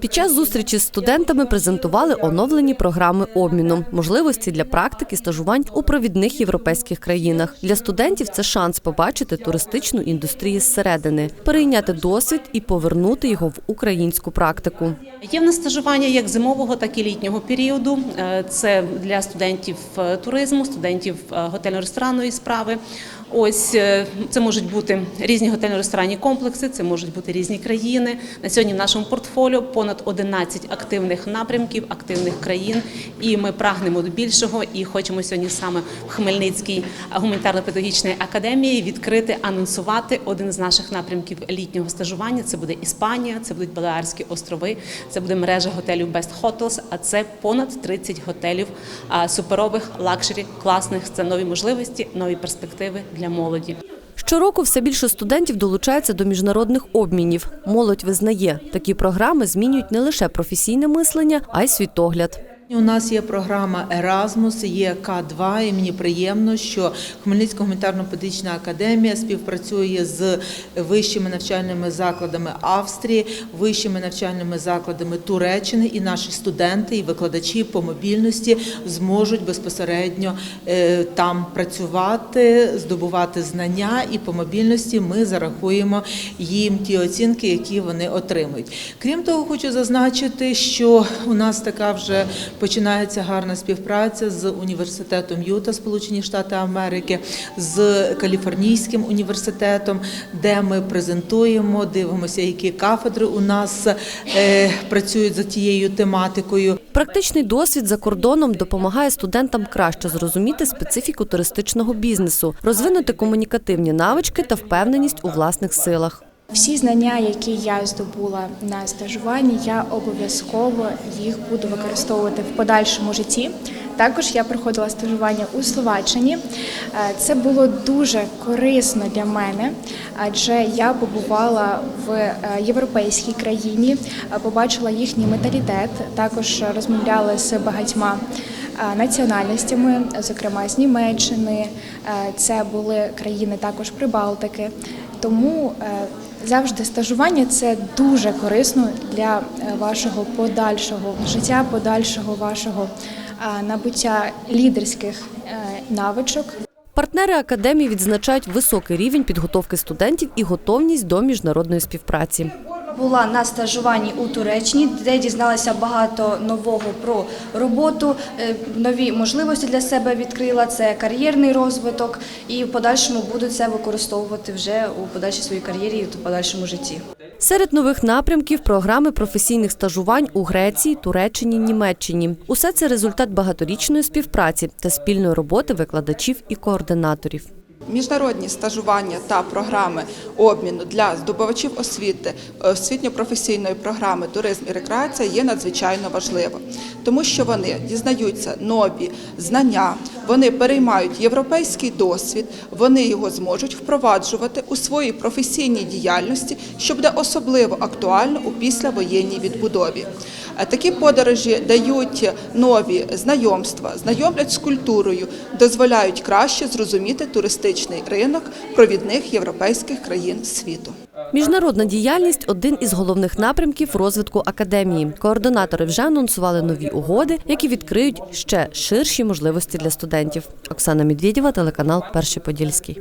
Під час зустрічі з студентами презентували оновлені програми обміну, можливості для практики стажувань у провідних європейських країнах. Для студентів це шанс побачити туристичну індустрію зсередини, перейняти досвід і повернути його в українську практику. Є в нас стажування як зимового, так і літнього періоду. Е, Це для студентів е, туризму, студентів е, готельно-ресторанної справи. Ось це можуть бути різні готельно-ресторанні комплекси, це можуть бути різні країни. На сьогодні в нашому портфоліо понад 11 активних напрямків, активних країн. І ми прагнемо до більшого. І хочемо сьогодні саме в Хмельницькій гуманітарно-педагогічній академії відкрити, анонсувати один з наших напрямків літнього стажування. Це буде Іспанія, це будуть Балеарські острови, це буде мережа готелів Best Hotels, а це понад 30 готелів суперових, лакшері, класних. Це нові можливості, нові перспективи для молоді. Щороку все більше студентів долучається до міжнародних обмінів. Молодь визнає, такі програми змінюють не лише професійне мислення, а й світогляд. У нас є програма Еразмус, є К2, і мені приємно, що Хмельницька гуманітарно-педагогічна академія співпрацює з вищими навчальними закладами Австрії, вищими навчальними закладами Туреччини, і наші студенти і викладачі по мобільності зможуть безпосередньо е, там працювати, здобувати знання, і по мобільності ми зарахуємо їм ті оцінки, які вони отримують. Крім того, хочу зазначити, що у нас така вже починається гарна співпраця з університетом Юта, Сполучені Штати Америки, з Каліфорнійським університетом, де ми презентуємо, дивимося, які кафедри у нас е, працюють за тією тематикою. Практичний досвід за кордоном допомагає студентам краще зрозуміти специфіку туристичного бізнесу, розвинути комунікативні навички та впевненість у власних силах. Всі знання, які я здобула на стажуванні, я обов'язково їх буду використовувати в подальшому житті. Також я проходила стажування у Словаччині. Е, Це було дуже корисно для мене, адже я побувала в е, європейській країні, е, побачила їхній менталітет, також розмовляла з багатьма національностями, зокрема з Німеччини. Це були країни також Прибалтики. Тому завжди стажування це дуже корисно для е, вашого подальшого життя, подальшого вашого е, набуття лідерських е, навичок. Партнери академії відзначають високий рівень підготовки студентів і готовність до міжнародної співпраці. Була на стажуванні у Туреччині, де дізналася багато нового про роботу, е, нові можливості для себе відкрила. Це кар'єрний розвиток, і в подальшому буду це використовувати вже у подальшій своїй кар'єрі і в подальшому житті. Серед нових напрямків програми професійних стажувань у Греції, Туреччині, Німеччині. Усе це результат багаторічної співпраці та спільної роботи викладачів і координаторів. Міжнародні стажування та програми обміну для здобувачів освіти, освітньо-професійної програми туризм і рекреація є надзвичайно важливо, тому що вони дізнаються нові знання, вони переймають європейський досвід, вони його зможуть впроваджувати у своїй професійній діяльності, що буде особливо актуально у післявоєнній відбудові. Е, Такі подорожі дають нові знайомства, знайомлять з культурою, дозволяють краще зрозуміти туристичний ринок провідних європейських країн світу. Міжнародна діяльність один із головних напрямків розвитку академії. Координатори вже анонсували нові угоди, які відкриють ще ширші можливості для студентів. Оксана Медведєва, телеканал Перший Подільський.